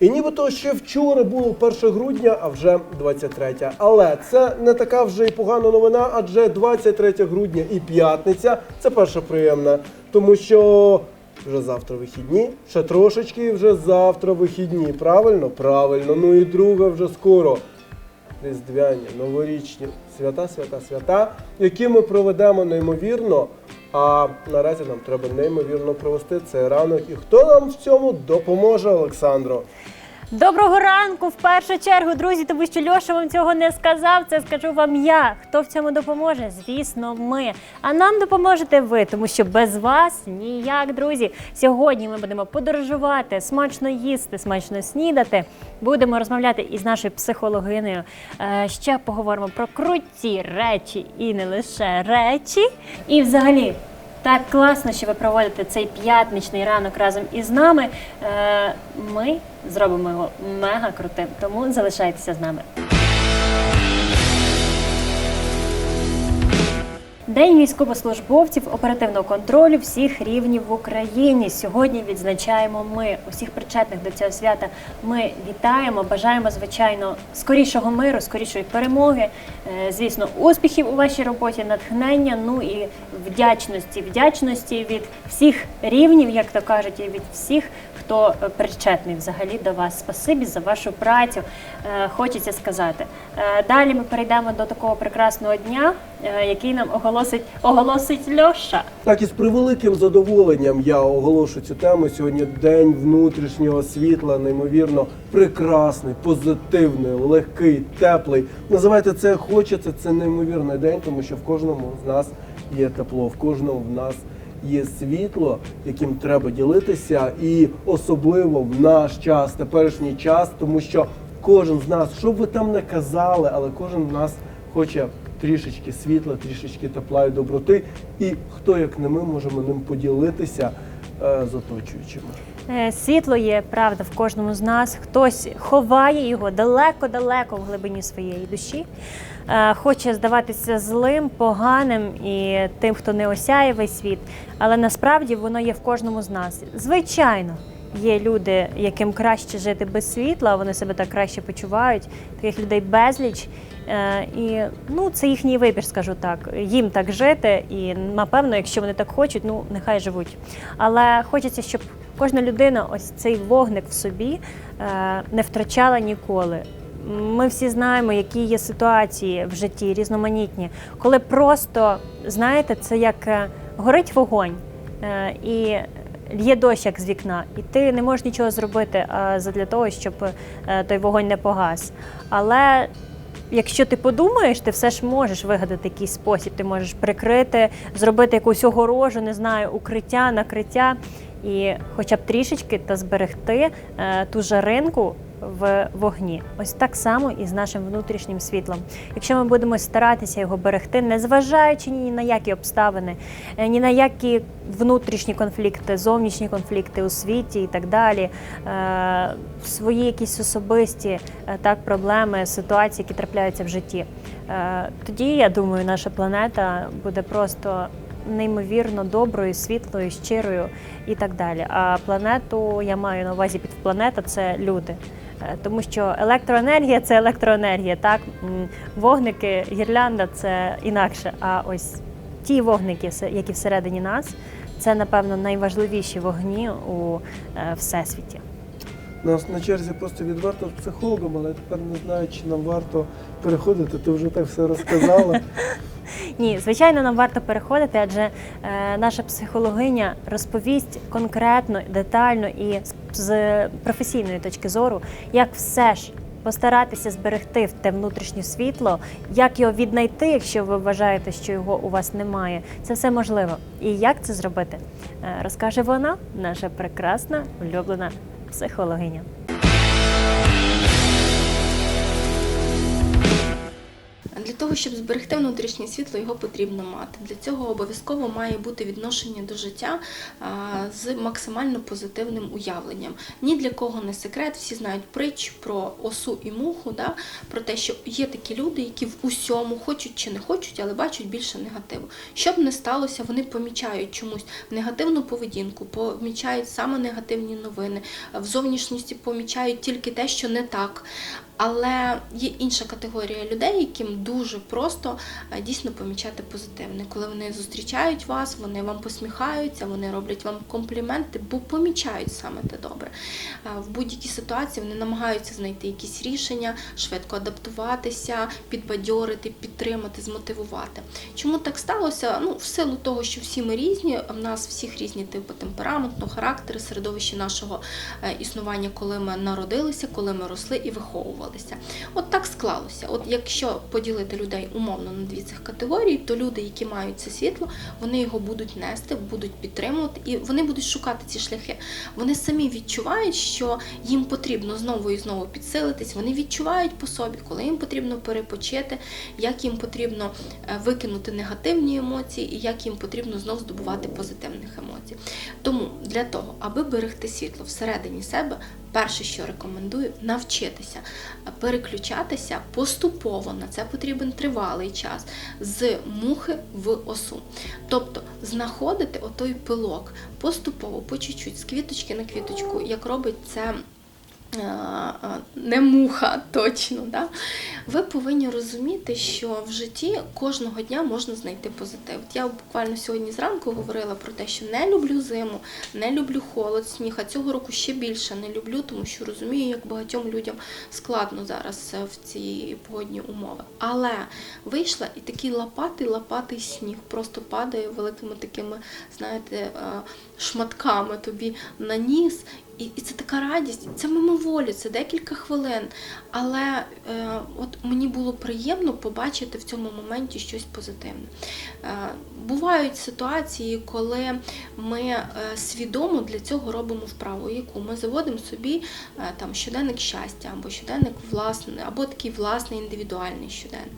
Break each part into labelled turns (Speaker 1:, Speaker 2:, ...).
Speaker 1: І нібито ще вчора було 1 грудня, а вже 23. Але це не така вже й погана новина, адже 23 грудня і п'ятниця це перша приємна, тому що вже завтра вихідні, ще трошечки і вже завтра вихідні. Правильно? Правильно. Ну і друга вже скоро. Різдвяні, новорічні свята, свята, свята, які ми проведемо неймовірно. А наразі нам треба неймовірно провести цей ранок. І хто нам в цьому допоможе, Олександро?
Speaker 2: Доброго ранку в першу чергу, друзі, тому що Льоша вам цього не сказав. Це скажу вам я. Хто в цьому допоможе? Звісно, ми. А нам допоможете ви, тому що без вас ніяк, друзі. Сьогодні ми будемо подорожувати, смачно їсти, смачно снідати. Будемо розмовляти із нашою психологинею. Е, Ще поговоримо про круті речі і не лише речі. І взагалі. Так класно, що ви проводите цей п'ятничний ранок разом із нами. Е, Ми зробимо його мега крутим, тому залишайтеся з нами. День військовослужбовців оперативного контролю всіх рівнів в Україні. Сьогодні відзначаємо ми усіх причетних до цього свята. Ми вітаємо, бажаємо звичайно скорішого миру, скорішої перемоги. е, Звісно, успіхів у вашій роботі, натхнення. Ну і вдячності, вдячності від всіх рівнів, як то кажуть, і від всіх, хто е, причетний взагалі до вас. Спасибі за вашу працю. е, Хочеться сказати. Е, Далі ми перейдемо до такого прекрасного дня, який нам оголосить оголосить Льоша.
Speaker 1: Так і з превеликим задоволенням я оголошу цю тему. Сьогодні день внутрішнього світла, неймовірно прекрасний, позитивний, легкий, теплий. Називайте це хочете. Це неймовірний день, тому що в кожному з нас є тепло, в кожному в нас є світло, яким треба ділитися, і особливо в наш час, теперішній час, тому що кожен з нас, що б ви там не казали, але кожен з нас хоче трішечки світла, трішечки тепла і доброти. І хто як не ми можемо ним поділитися е, з оточуючими.
Speaker 2: Е, Світло є правда в кожному з нас. Хтось ховає його далеко-далеко в глибині своєї душі. Е, Хоче здаватися злим, поганим і тим, хто не осяє весь світ. Але насправді воно є в кожному з нас. Звичайно, є люди, яким краще жити без світла, вони себе так краще почувають. Таких людей безліч. Е, І ну, це їхній вибір, скажу так. Їм так жити, і напевно, якщо вони так хочуть, ну нехай живуть. Але хочеться, щоб кожна людина ось цей вогник в собі е, не втрачала ніколи. Ми всі знаємо, які є ситуації в житті різноманітні, коли просто знаєте, це як е, горить вогонь е, і лє дощ як з вікна, і ти не можеш нічого зробити а, задля того, щоб е, той вогонь не погас. Але Якщо ти подумаєш, ти все ж можеш вигадати якийсь спосіб. Ти можеш прикрити, зробити якусь огорожу, не знаю, укриття, накриття, і хоча б трішечки та зберегти е, ту жаринку в вогні. Ось так само і з нашим внутрішнім світлом. Якщо ми будемо старатися його берегти, незважаючи ні на які обставини, е, ні на які внутрішні конфлікти, зовнішні конфлікти у світі і так далі, е, свої якісь особисті е, так проблеми, ситуації, які трапляються в житті. Тоді я думаю, наша планета буде просто неймовірно доброю, світлою, щирою і так далі. А планету я маю на увазі під планета це люди. Е, Тому що електроенергія це електроенергія, так вогники, гірлянда це інакше. А ось ті вогники, які всередині нас, це напевно найважливіші вогні у е, всесвіті.
Speaker 1: Нас на черзі просто відверто з психологом, але я тепер не знаю, чи нам варто переходити. Ти вже так все розказала.
Speaker 2: Ні, звичайно, нам варто переходити, адже е, наша психологиня розповість конкретно, детально і з, з професійної точки зору, як все ж постаратися зберегти в те внутрішнє світло, як його віднайти, якщо ви вважаєте, що його у вас немає. Це все можливо. І як це зробити, е, розкаже вона, наша прекрасна улюблена психологиня.
Speaker 3: Для того, щоб зберегти внутрішнє світло, його потрібно мати. Для цього обов'язково має бути відношення до життя з максимально позитивним уявленням. Ні для кого не секрет, всі знають притч про осу і муху, да? про те, що є такі люди, які в усьому хочуть чи не хочуть, але бачать більше негативу. Що б не сталося, вони помічають чомусь негативну поведінку, помічають саме негативні новини, в зовнішністі помічають тільки те, що не так. Але є інша категорія людей, яким дуже просто е, дійсно помічати позитивне. Коли вони зустрічають вас, вони вам посміхаються, вони роблять вам компліменти, бо помічають саме те добре. Е, В будь-якій ситуації вони намагаються знайти якісь рішення, швидко адаптуватися, підбадьорити, підтримати, змотивувати. Чому так сталося? Ну, в силу того, що всі ми різні, в нас всіх різні типи темпераменту, характери, середовище нашого е, існування, коли ми народилися, коли ми росли і виховувалися. От так склалося. От якщо поділити людей умовно на дві цих категорії, то люди, які мають це світло, вони його будуть нести, будуть підтримувати, і вони будуть шукати ці шляхи. Вони самі відчувають, що їм потрібно знову і знову підсилитись. Вони відчувають по собі, коли їм потрібно перепочити, як їм потрібно е, викинути негативні емоції, і як їм потрібно знов здобувати позитивних емоцій. Тому для того, аби берегти світло всередині себе, перше, що рекомендую, навчитися переключатися поступово. На це потрібен тривалий час з мухи в осу. Тобто знаходити отой пилок поступово, по чуть-чуть, з квіточки на квіточку, як робить це. Е, Не муха точно, да? ви повинні розуміти, що в житті кожного дня можна знайти позитив. От Я буквально сьогодні зранку говорила про те, що не люблю зиму, не люблю холод, сніг, а цього року ще більше не люблю, тому що розумію, як багатьом людям складно зараз е, в ці погодні умови. Але вийшла і такий лопатий лопатий сніг просто падає великими такими, знаєте, е, шматками тобі на ніс. І, і це така радість, це мимоволі, це декілька хвилин. Але е, от мені було приємно побачити в цьому моменті щось позитивне. Е, бувають ситуації, коли ми е, свідомо для цього робимо вправу, яку ми заводимо собі е, там щоденник щастя, або щоденник власний, або такий власний індивідуальний щоденник.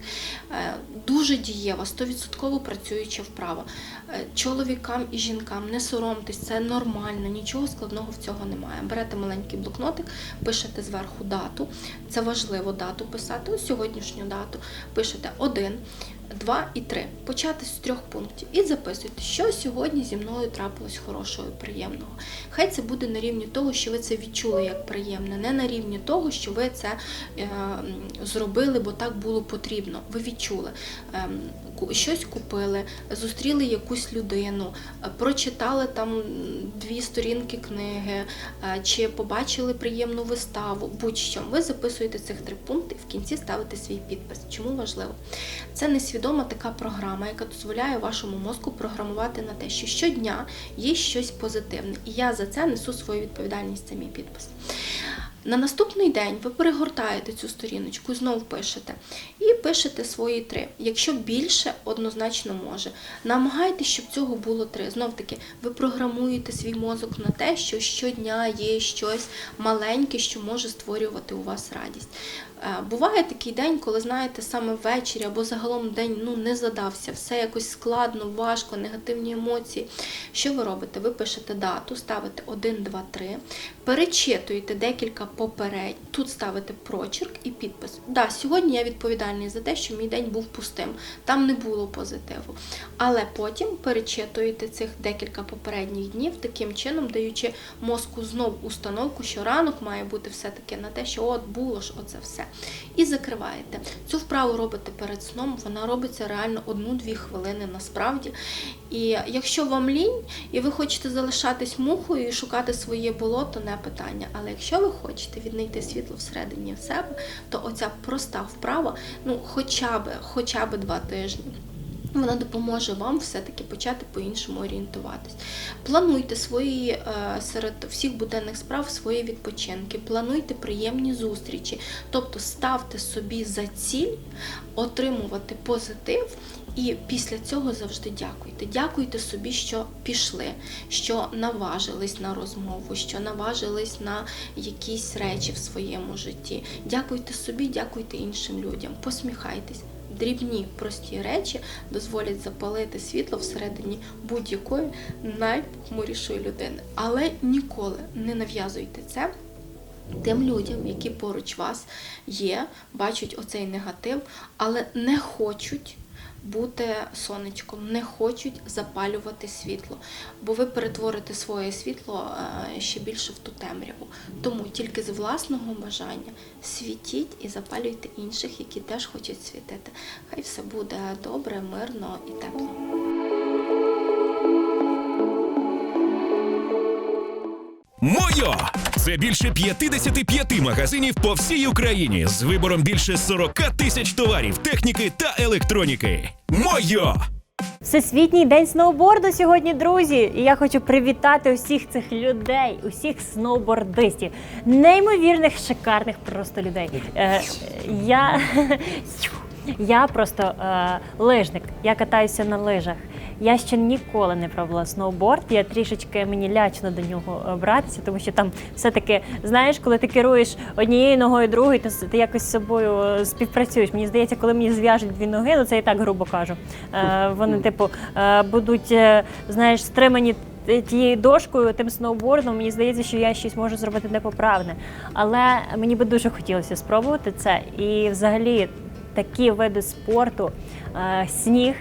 Speaker 3: Е, дуже дієва, 100% працююча вправа. Е, Чоловікам і жінкам не соромтесь, це нормально, нічого складного в цього немає. Берете маленький блокнотик, пишете зверху дату. Це важливо дату писати, сьогоднішню дату. Пишете один, два і три. Почати з трьох пунктів. І записуйте, що сьогодні зі мною трапилось хорошого і приємного. Хай це буде на рівні того, що ви це відчули як приємне, не на рівні того, що ви це е, зробили, бо так було потрібно. Ви відчули. Ку- щось купили, зустріли якусь людину, е, прочитали там дві сторінки книги, е, чи побачили приємну виставу, будь-що. Ви записуєте цих три пункти і в кінці ставите свій підпис. Чому важливо? Це несвідома така програма, яка дозволяє вашому мозку програмувати на те, що щодня є щось позитивне, і я за це несу свою відповідальність. Це мій підпис. На наступний день ви перегортаєте цю сторіночку, знову пишете і пишете свої три. Якщо більше, однозначно може. Намагайтеся, щоб цього було три. Знов таки, ви програмуєте свій мозок на те, що щодня є щось маленьке, що може створювати у вас радість. Е, Буває такий день, коли знаєте, саме ввечері або загалом день ну не задався, все якось складно, важко, негативні емоції. Що ви робите? Ви пишете дату, ставите 1, 2, 3, перечитуєте декілька попередніх, тут ставите прочерк і підпис. Да, сьогодні я відповідальний за те, що мій день був пустим, там не було позитиву. Але потім перечитуєте цих декілька попередніх днів, таким чином даючи мозку знов установку, що ранок має бути все-таки на те, що от було ж оце все. І закриваєте. Цю вправу робите перед сном, вона робиться реально одну-дві хвилини насправді. І якщо вам лінь, і ви хочете залишатись мухою і шукати своє болото, не питання. Але якщо ви хочете віднайти світло всередині себе, то оця проста вправа, ну хоча б, хоча б два тижні. Вона допоможе вам все-таки почати по-іншому орієнтуватись. Плануйте свої е, серед всіх буденних справ свої відпочинки, плануйте приємні зустрічі, тобто ставте собі за ціль отримувати позитив. І після цього завжди дякуйте. Дякуйте собі, що пішли, що наважились на розмову, що наважились на якісь речі в своєму житті. Дякуйте собі, дякуйте іншим людям, посміхайтесь. Дрібні прості речі дозволять запалити світло всередині будь-якої найпохмурішої людини. Але ніколи не нав'язуйте це тим людям, які поруч вас є, бачать оцей негатив, але не хочуть бути сонечком, не хочуть запалювати світло, бо ви перетворите своє світло е, ще більше в ту темряву. Тому тільки з власного бажання світіть і запалюйте інших, які теж хочуть світити. Хай все буде добре, мирно і тепло.
Speaker 4: Мойо! Це більше 55 магазинів по всій Україні з вибором більше 40 тисяч товарів, техніки та електроніки. Мойо!
Speaker 2: Всесвітній день сноуборду сьогодні, друзі. І я хочу привітати усіх цих людей, усіх сноубордистів, неймовірних, шикарних просто людей. Е, я, я просто е, лижник, я катаюся на лижах. Я ще ніколи не пробувала сноуборд. Я трішечки мені лячно до нього е, братися, тому що там все-таки, знаєш, коли ти керуєш однією ногою, другою, то ти якось з собою е, співпрацюєш. Мені здається, коли мені зв'яжуть дві ноги, ну це я так грубо кажу. Е, вони, типу, будуть, знаєш, стримані тією дошкою, тим сноубордом. Мені здається, що я щось можу зробити непоправне. Але мені би дуже хотілося спробувати це. І взагалі такі види спорту, сніг.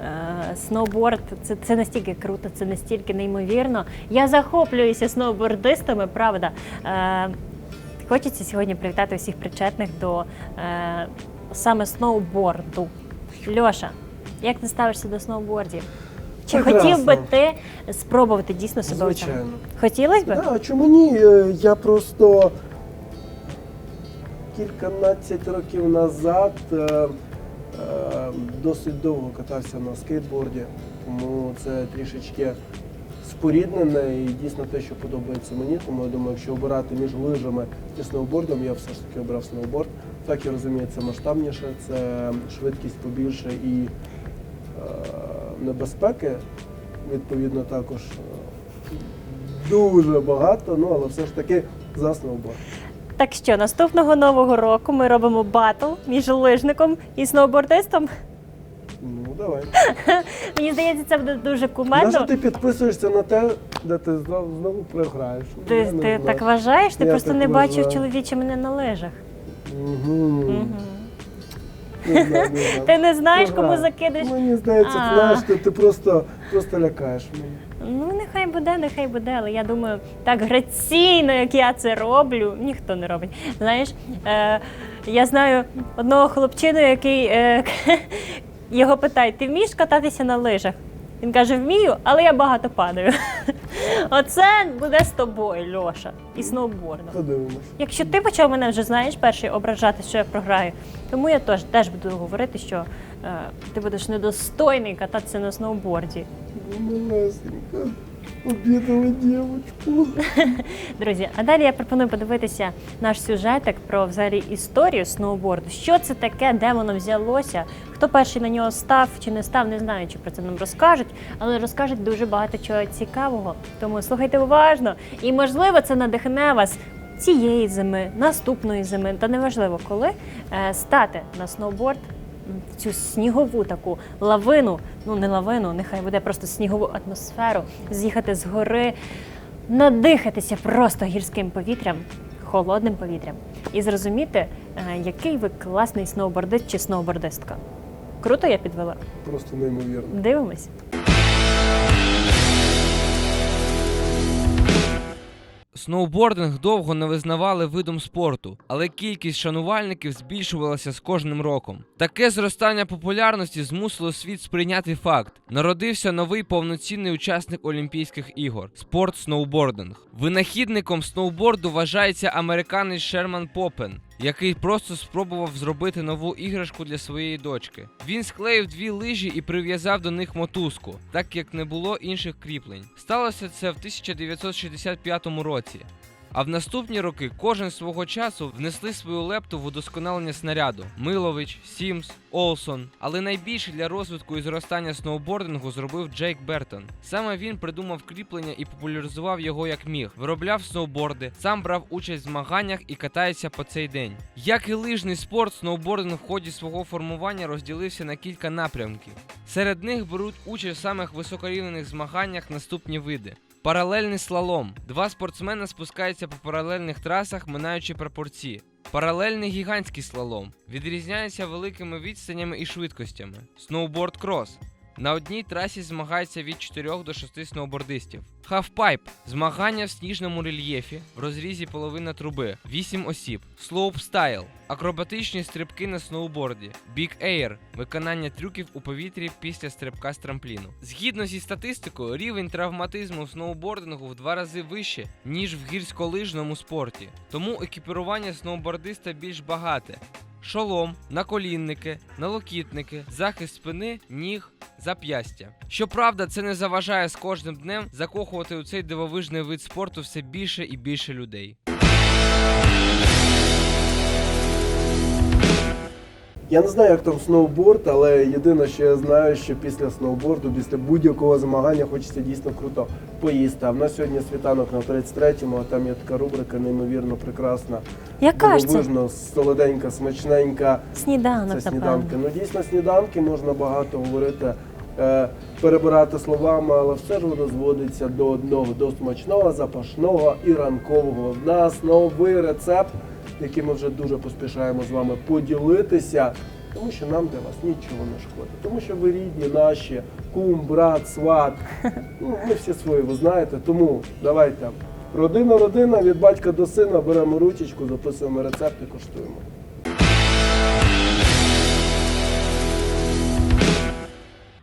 Speaker 2: Е, Сноуборд це, це настільки круто, це настільки неймовірно. Я захоплююся сноубордистами, правда. Е, хочеться сьогодні привітати всіх причетних до е, саме сноуборду. Льоша, як ти ставишся до сноубордів? Чи
Speaker 1: Прекрасно.
Speaker 2: хотів би ти спробувати дійсно себе у цьому?
Speaker 1: Звичайно.
Speaker 2: Хотілося б?
Speaker 1: Да, чому ні? Я просто кільканадцять років назад досить довго катався на скейтборді, тому це трішечки споріднене і дійсно те, що подобається мені. Тому я думаю, якщо обирати між лижами і сноубордом, я все ж таки обрав сноуборд. Так я розумію, це масштабніше, це швидкість побільше і е, небезпеки, відповідно, також е, дуже багато, ну але все ж таки за сноуборд.
Speaker 2: Так що наступного нового року ми робимо батл між лижником і сноубордистом.
Speaker 1: Ну, давай.
Speaker 2: Мені здається, це буде дуже
Speaker 1: Нащо
Speaker 2: кумедно.
Speaker 1: ти підписуєшся на те, де ти знову, знову програєш?
Speaker 2: Ти,
Speaker 1: я не
Speaker 2: ти
Speaker 1: знаю.
Speaker 2: так вважаєш? Ти
Speaker 1: Я
Speaker 2: просто
Speaker 1: так
Speaker 2: не бачив
Speaker 1: вважаю.
Speaker 2: чоловіче мене на лижах.
Speaker 1: Мгм. Не знаю, не знаю.
Speaker 2: Ти не знаєш, кому
Speaker 1: Програю.
Speaker 2: закидаєш?
Speaker 1: Мені здається,
Speaker 2: А.
Speaker 1: знаєш, ти, ти просто, просто лякаєш мене.
Speaker 2: Ну, нехай буде, нехай буде, але я думаю, так граційно, як я це роблю, ніхто не робить. Знаєш, е, я знаю одного хлопчину, який е, його питають: ти вмієш кататися на лижах? Він каже, вмію, але я багато падаю. Оце буде з тобою, Льоша, і сноубордом.
Speaker 1: Подивимось.
Speaker 2: Якщо ти почав мене вже знаєш перший ображати, що я програю, тому я теж, теж буду говорити, що е, ти будеш недостойний кататися на сноуборді.
Speaker 1: Ну, Малесенька, обідала дівчинку.
Speaker 2: Друзі, а далі я пропоную подивитися наш сюжетик про взагалі історію сноуборду. Що це таке, де воно взялося, хто перший на нього став чи не став, не знаю, чи про це нам розкажуть, але розкажуть дуже багато чого цікавого. Тому слухайте уважно, і можливо це надихне вас. Цієї зими, наступної зими, та неважливо коли е, стати на сноуборд цю снігову таку лавину, ну не лавину, нехай буде просто снігову атмосферу, з'їхати з гори, надихатися просто гірським повітрям, холодним повітрям, і зрозуміти, е, який ви класний сноубордист чи сноубордистка. Круто я підвела.
Speaker 1: Просто неймовірно.
Speaker 2: Дивимось.
Speaker 5: Сноубординг довго не визнавали видом спорту, але кількість шанувальників збільшувалася з кожним роком. Таке зростання популярності змусило світ сприйняти факт: народився новий повноцінний учасник Олімпійських ігор спорт сноубординг. Винахідником сноуборду вважається американець Шерман Попен. Який просто спробував зробити нову іграшку для своєї дочки. Він склеїв дві лижі і прив'язав до них мотузку, так як не було інших кріплень. Сталося це в 1965 році. А в наступні роки кожен свого часу внесли свою лепту в удосконалення снаряду: Милович, Сімс, Олсон. Але найбільше для розвитку і зростання сноубордингу зробив Джейк Бертон. Саме він придумав кріплення і популяризував його як міг, виробляв сноуборди, сам брав участь в змаганнях і катається по цей день. Як і лижний спорт, сноубординг в ході свого формування розділився на кілька напрямків. Серед них беруть участь в самих високорівнених змаганнях наступні види. Паралельний слалом. Два спортсмени спускаються по паралельних трасах, минаючи прапорці. Паралельний гігантський слалом відрізняється великими відстанями і швидкостями. Сноуборд крос. На одній трасі змагаються від 4 до 6 сноубордистів. Хафпайп змагання в сніжному рельєфі в розрізі половина труби 8 осіб. Слоупстайл акробатичні стрибки на сноуборді. Big Air виконання трюків у повітрі після стрибка з трампліну. Згідно зі статистикою, рівень травматизму в сноубордингу в два рази вище, ніж в гірськолижному спорті. Тому екіпірування сноубордиста більш багате. Шолом, наколінники, налокітники, захист спини, ніг, зап'ястя. Щоправда, це не заважає з кожним днем закохувати у цей дивовижний вид спорту все більше і більше людей.
Speaker 1: Я не знаю, як там сноуборд, але єдине, що я знаю, що після сноуборду, після будь-якого змагання хочеться дійсно круто поїсти. А в нас сьогодні світанок на 33-му, а там є така рубрика неймовірно прекрасна.
Speaker 2: Яка ж це?
Speaker 1: Дивовижно, солоденька, смачненька.
Speaker 2: Сніданок,
Speaker 1: Це сніданки. Ну дійсно сніданки можна багато говорити, е, перебирати словами, але все ж воно зводиться до одного, до смачного, запашного і ранкового. В нас новий рецепт, який ми вже дуже поспішаємо з вами поділитися. Тому що нам для вас нічого не шкодить. Тому що ви рідні наші, кум, брат, сват. Ну, ми всі свої, ви знаєте. Тому давайте. Родина, родина, від батька до сина беремо ручечку, записуємо рецепт і коштуємо.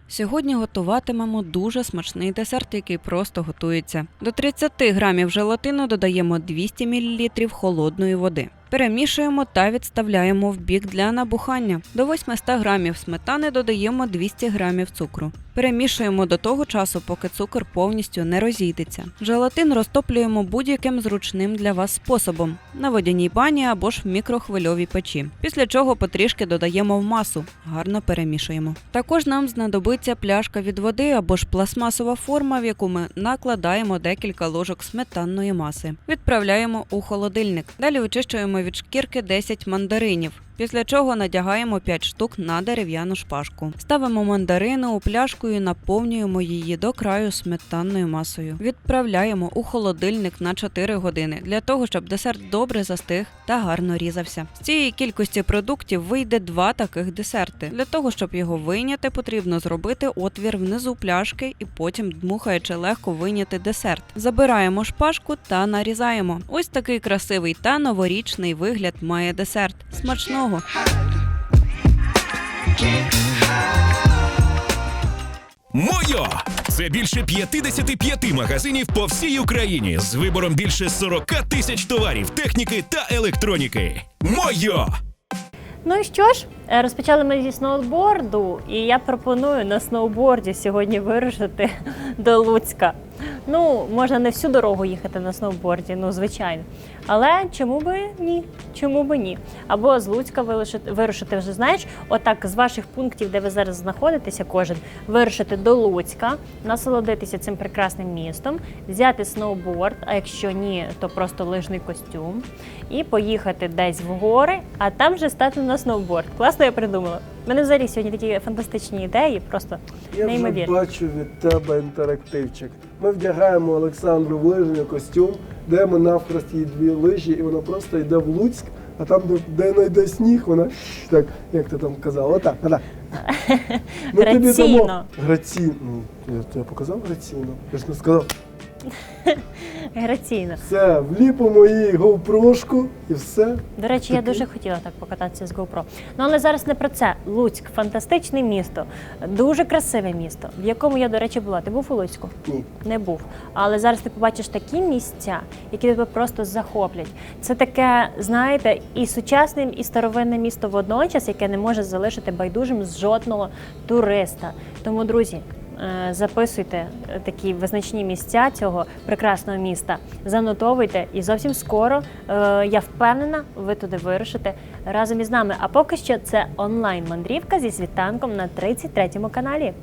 Speaker 6: Сьогодні готуватимемо дуже смачний десерт, який просто готується. До 30 грамів желатину додаємо 200 мл холодної води. Перемішуємо та відставляємо в бік для набухання. До 800 грамів сметани додаємо 200 грамів цукру. Перемішуємо до того часу, поки цукор повністю не розійдеться. Желатин розтоплюємо будь-яким зручним для вас способом на водяній бані або ж в мікрохвильовій печі. Після чого потрішки додаємо в масу, гарно перемішуємо. Також нам знадобиться пляшка від води або ж пластмасова форма, в яку ми накладаємо декілька ложок сметанної маси. Відправляємо у холодильник. Далі очищуємо від шкірки 10 мандаринів. Після чого надягаємо 5 штук на дерев'яну шпажку. Ставимо мандарини у пляшку і наповнюємо її до краю сметанною масою. Відправляємо у холодильник на 4 години для того, щоб десерт добре застиг та гарно різався. З цієї кількості продуктів вийде два таких десерти. Для того, щоб його вийняти, потрібно зробити отвір внизу пляшки і потім, дмухаючи, легко вийняти десерт. Забираємо шпажку та нарізаємо. Ось такий красивий та новорічний вигляд має десерт. Смачного!
Speaker 4: Мойо! Це більше 55 магазинів по всій Україні з вибором більше 40 тисяч товарів, техніки та електроніки. Мойо!
Speaker 2: Ну і що ж, е, розпочали ми зі сноуборду, і я пропоную на сноуборді сьогодні вирушити до Луцька. Ну, можна не всю дорогу їхати на сноуборді, ну звичайно. Але чому би ні? Чому би ні? Або з Луцька вирушити, вже знаєш, отак з ваших пунктів, де ви зараз знаходитеся, кожен вирушити до Луцька, насолодитися цим прекрасним містом, взяти сноуборд, а якщо ні, то просто лижний костюм, і поїхати десь в гори, а там вже стати на сноуборд. Класно я придумала. У мене взагалі сьогодні такі фантастичні ідеї, просто
Speaker 1: Я вже
Speaker 2: неймовірно.
Speaker 1: бачу від тебе інтерактивчик. Ми вдягаємо Олександру в лижний костюм, даємо навхрест їй дві лижі, і вона просто йде в Луцьк, а там, де, де знайде сніг, вона так, як ти там казала, отак, отак.
Speaker 2: Граційно.
Speaker 1: граційно. Я, я показав граційно. Я ж не сказав.
Speaker 2: Граційно.
Speaker 1: Все, вліпимо їй гоупрошку і все.
Speaker 2: До речі, я дуже хотіла так покататися з GoPro. Ну але зараз не про це. Луцьк фантастичне місто, дуже красиве місто, в якому я, до речі, була. Ти був у Луцьку?
Speaker 1: Ні.
Speaker 2: Не був. Але зараз ти побачиш такі місця, які тебе просто захоплять. Це таке, знаєте, і сучасне, і старовинне місто водночас, яке не може залишити байдужим з жодного туриста. Тому, друзі, записуйте е, такі визначні місця цього прекрасного міста, занотовуйте, і зовсім скоро е, я впевнена, ви туди вирушите разом із нами. А поки що це онлайн мандрівка зі світанком на 33 каналі.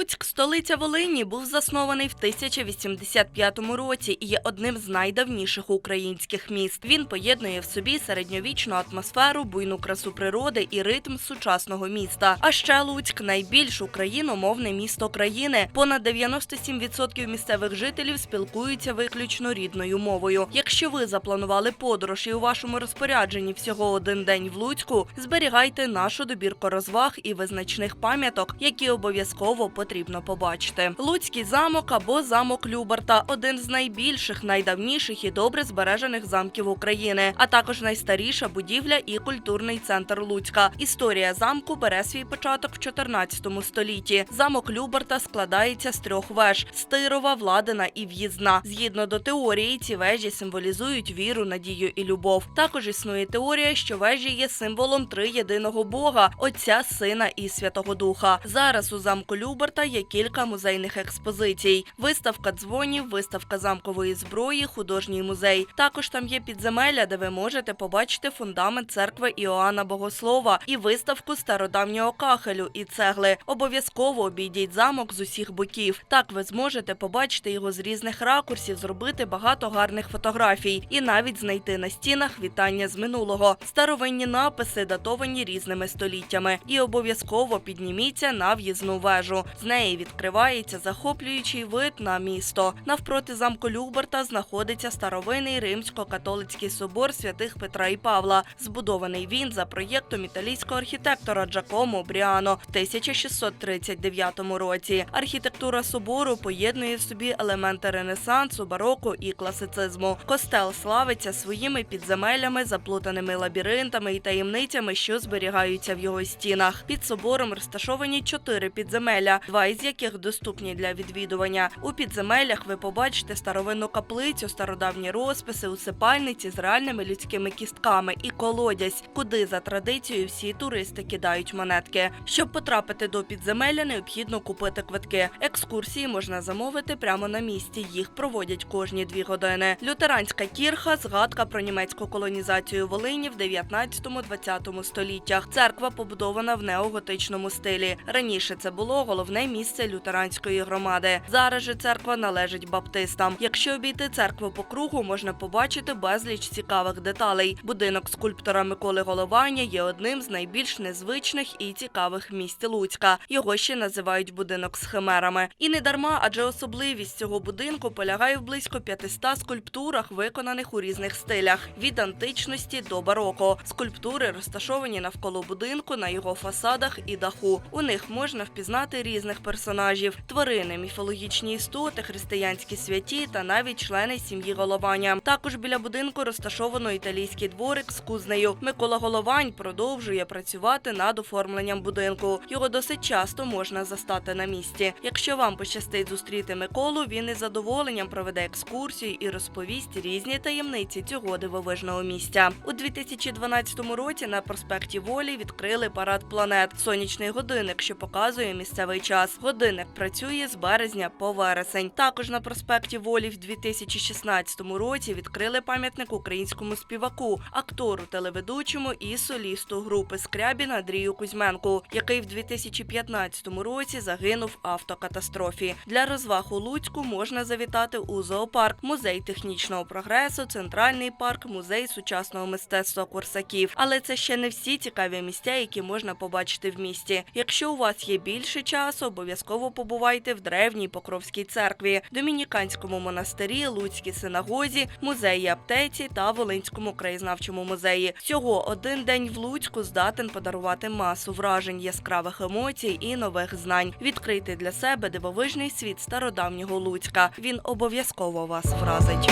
Speaker 7: Луцьк, столиця Волині, був заснований в 1085 році і є одним з найдавніших українських міст. Він поєднує в собі середньовічну атмосферу, буйну красу природи і ритм сучасного міста. А ще Луцьк найбільш україномовне місто країни. Понад 97% місцевих жителів спілкуються виключно рідною мовою. Якщо ви запланували подорож і у вашому розпорядженні всього один день в Луцьку, зберігайте нашу добірку розваг і визначних пам'яток, які обов'язково потрібно побачити. Луцький замок або замок Любарта один з найбільших, найдавніших і добре збережених замків України, а також найстаріша будівля і культурний центр Луцька. Історія замку бере свій початок в 14 столітті. Замок Любарта складається з трьох веж: стирова, владина і в'їзна. Згідно до теорії, ці вежі символізують віру, надію і любов. Також існує теорія, що вежі є символом триєдиного Бога, Отця, Сина і Святого Духа. Зараз у замку Люберта є кілька музейних експозицій: виставка дзвонів, виставка замкової зброї, художній музей. Також там є підземелля, де ви можете побачити фундамент церкви Іоанна Богослова і виставку стародавнього кахелю і цегли. Обов'язково обійдіть замок з усіх боків. Так ви зможете побачити його з різних ракурсів, зробити багато гарних фотографій і навіть знайти на стінах вітання з минулого, старовинні написи, датовані різними століттями. І обов'язково підніміться на в'їзну вежу. Неї відкривається захоплюючий вид на місто. Навпроти замку Люберта знаходиться старовинний римсько-католицький собор святих Петра і Павла. Збудований він за проєктом італійського архітектора Джакомо Бріано в 1639 році. Архітектура собору поєднує в собі елементи ренесансу, бароко і класицизму. Костел славиться своїми підземеллями, заплутаними лабіринтами і таємницями, що зберігаються в його стінах. Під собором розташовані чотири підземелля, два із яких доступні для відвідування. У підземеллях ви побачите старовинну каплицю, стародавні розписи, усипальниці з реальними людськими кістками і колодязь, куди за традицією всі туристи кидають монетки. Щоб потрапити до підземелля, необхідно купити квитки. Екскурсії можна замовити прямо на місці. Їх проводять кожні дві години. Лютеранська кірха згадка про німецьку колонізацію Волині в 19-20 століттях. Церква побудована в неоготичному стилі. Раніше це було головне місце лютеранської громади. Зараз же церква належить баптистам. Якщо обійти церкву по кругу, можна побачити безліч цікавих деталей. Будинок скульптора Миколи Голованя є одним з найбільш незвичних і цікавих місць Луцька. Його ще називають будинок з химерами. І не дарма, адже особливість цього будинку полягає в близько 500 скульптурах, виконаних у різних стилях від античності до бароко. Скульптури розташовані навколо будинку на його фасадах і даху. У них можна впізнати різних персонажів: тварини, міфологічні істоти, християнські святі та навіть члени сім'ї Голованя. Також біля будинку розташовано італійський дворик з кузнею. Микола Головань продовжує працювати над оформленням будинку. Його досить часто можна застати на місці. Якщо вам пощастить зустріти Миколу, він із задоволенням проведе екскурсію і розповість різні таємниці цього дивовижного місця. У 2012 році на проспекті Волі відкрили парад планет сонячний годинник, що показує місцевий час. Годинник працює з березня по вересень. Також на проспекті Волі в 2016 році відкрили пам'ятник українському співаку, актору, телеведучому і солісту групи Скрябін Андрію Кузьменку, який в 2015 році загинув в автокатастрофі. Для розваг у Луцьку можна завітати у зоопарк, музей технічного прогресу, центральний парк, музей сучасного мистецтва Корсаків. Але це ще не всі цікаві місця, які можна побачити в місті. Якщо у вас є більше часу, обов'язково побувайте в древній Покровській церкві, домініканському монастирі, Луцькій синагозі, музеї аптеці та Волинському краєзнавчому музеї. Всього один день в Луцьку здатен подарувати масу вражень, яскравих емоцій і нових знань. Відкрийте для себе дивовижний світ стародавнього Луцька. Він обов'язково вас вразить.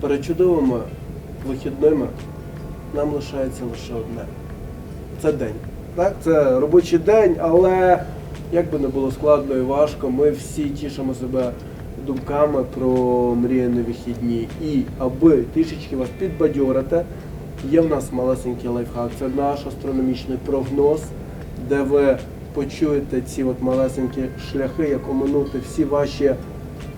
Speaker 1: Перед чудовими вихідними нам лишається лише одне. Це день. Так, це робочий день, але як би не було складно і важко, ми всі тішимо себе думками про мріяні вихідні. І аби трішечки вас підбадьорити, є в нас малесенький лайфхак. Це наш астрономічний прогноз, де ви почуєте ці от малесенькі шляхи, як оминути всі ваші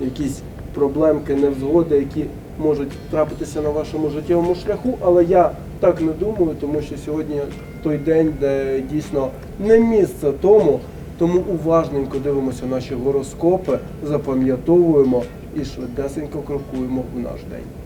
Speaker 1: якісь проблемки, невзгоди, які можуть трапитися на вашому життєвому шляху. Але я так не думаю, тому що сьогодні той день, де дійсно не місце тому. Тому уважненько дивимося наші гороскопи, запам'ятовуємо і швидесенько крокуємо в наш день.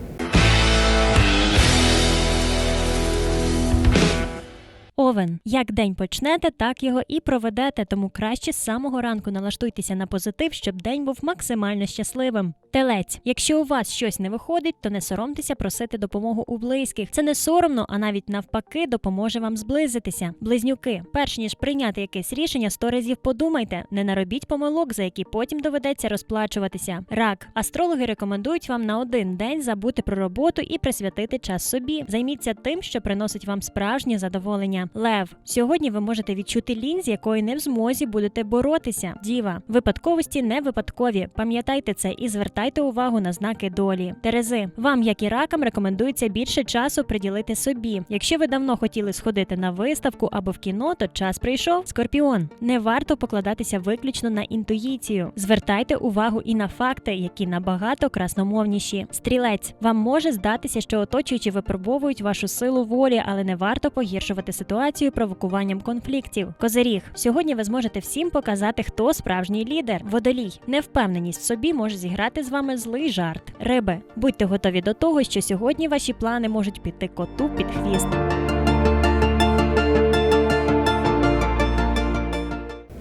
Speaker 2: Овен, як день почнете, так його і проведете, тому краще з самого ранку налаштуйтеся на позитив, щоб день був максимально щасливим. Телець, якщо у вас щось не виходить, то не соромтеся просити допомогу у близьких. Це не соромно, а навіть навпаки допоможе вам зблизитися. Близнюки, перш ніж прийняти якесь рішення, сто разів подумайте, не наробіть помилок, за які потім доведеться розплачуватися. Рак, астрологи рекомендують вам на один день забути про роботу і присвятити час собі. Займіться тим, що приносить вам справжнє задоволення. Лев, сьогодні ви можете відчути лінь, з якою не в змозі будете боротися. Діва, випадковості не випадкові. Пам'ятайте це і звертайте увагу на знаки долі. Терези, вам, як і ракам, рекомендується більше часу приділити собі. Якщо ви давно хотіли сходити на виставку або в кіно, то час прийшов. Скорпіон, не варто покладатися виключно на інтуїцію. Звертайте увагу і на факти, які набагато красномовніші. Стрілець, вам може здатися, що оточуючі випробовують вашу силу волі, але не варто погіршувати ситуацію провокуванням конфліктів. Козиріг, сьогодні ви зможете всім показати, хто справжній лідер. Водолій, невпевненість в собі може зіграти з вами злий жарт. Риби, будьте готові до того, що сьогодні ваші плани можуть піти коту під хвіст.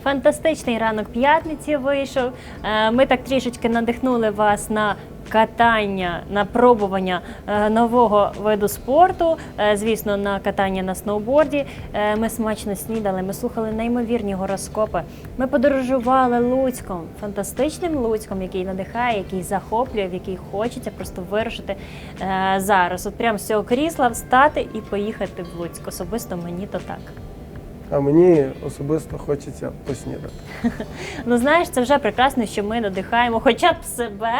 Speaker 2: Фантастичний ранок п'ятниці вийшов. Е, Ми так трішечки надихнули вас на катання, на пробування е, нового виду спорту. Е, Звісно, на катання на сноуборді. Е, Ми смачно снідали, ми слухали неймовірні гороскопи. Ми подорожували Луцьком, фантастичним Луцьком, який надихає, який захоплює, в який хочеться просто вирушити зараз. От прямо з цього крісла встати і поїхати в Луцьк. Особисто мені то так.
Speaker 1: А мені особисто хочеться поснідати.
Speaker 2: Ну знаєш, це вже прекрасно, що ми надихаємо хоча б себе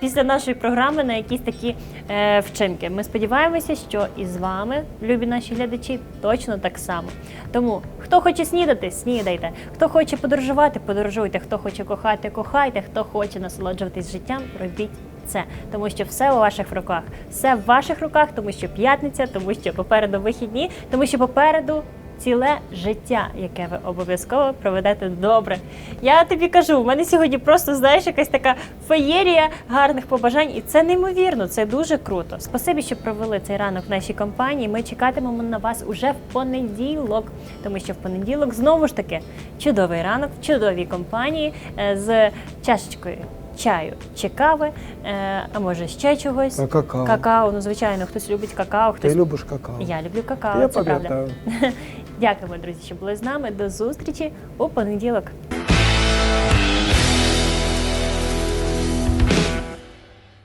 Speaker 2: після нашої програми на якісь такі е, вчинки. Ми сподіваємося, що і з вами, любі наші глядачі, точно так само. Тому хто хоче снідати, снідайте. Хто хоче подорожувати, подорожуйте. Хто хоче кохати, кохайте. Хто хоче насолоджуватись життям, робіть. Це тому, що все у ваших руках, все в ваших руках, тому що п'ятниця, тому що попереду вихідні, тому що попереду ціле життя, яке ви обов'язково проведете добре. Я тобі кажу, в мене сьогодні просто знаєш якась така феєрія гарних побажань, і це неймовірно, це дуже круто. Спасибі, що провели цей ранок в нашій компанії. Ми чекатимемо на вас уже в понеділок, тому що в понеділок знову ж таки чудовий ранок в чудовій компанії е, з чашечкою. Чаю чи кави, е, а може ще чогось.
Speaker 1: А какао?
Speaker 2: Какао, ну звичайно, хтось любить какао,
Speaker 1: Ти
Speaker 2: хтось
Speaker 1: любиш какао?
Speaker 2: я люблю какао.
Speaker 1: Я
Speaker 2: це правда. Дякуємо, друзі, що були з нами. До зустрічі у понеділок.